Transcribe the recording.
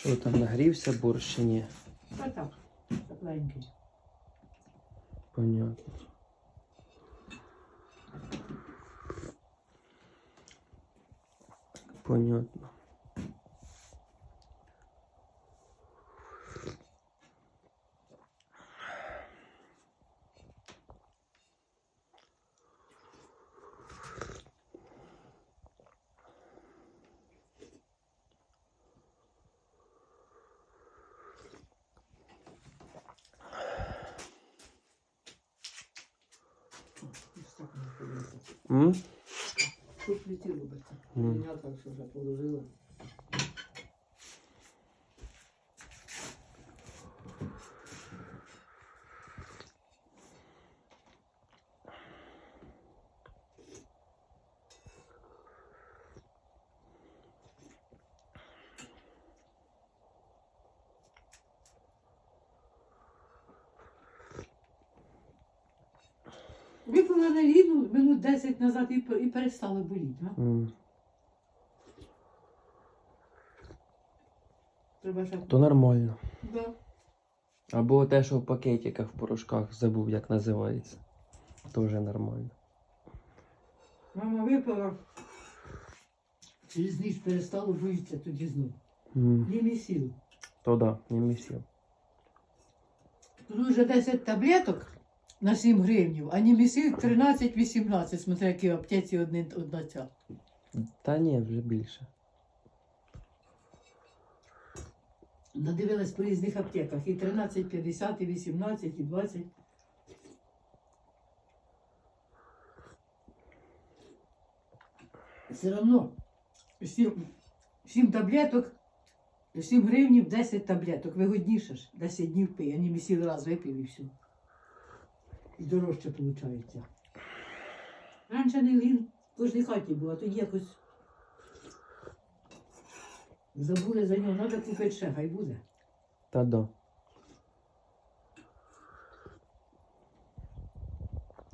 Що там нагрівся борщ чи ні? Та так, тепленький. Понятно. Понятно. М? Тут пліті робиться. Я так все вже положила. Випила на ліну минут 10 назад і, і перестало боліти. А? М. Треба ще. То нормально. Да. Або те, що в пакетиках, в порошках, забув, як називається. Тоже нормально. Мама випила. Через ніч перестало боїться тоді знов. М. Не місів. То да, не місів. Тут вже 10 таблеток на 7 гривнів, а не місів 13-18, смотря які в аптеці одні, одна ця. Та ні, вже більше. Надивилась по різних аптеках. І 13,50, і 18, і 20. Все одно 7, 7 таблеток, 7 гривнів, 10 таблеток. Вигодніше ж. 10 днів пий, а не місів раз випив і все. І дорожче виходить. Раніше не він в кожній хаті був, а тоді якось забули за нього, треба купити ще, хай буде. Та да.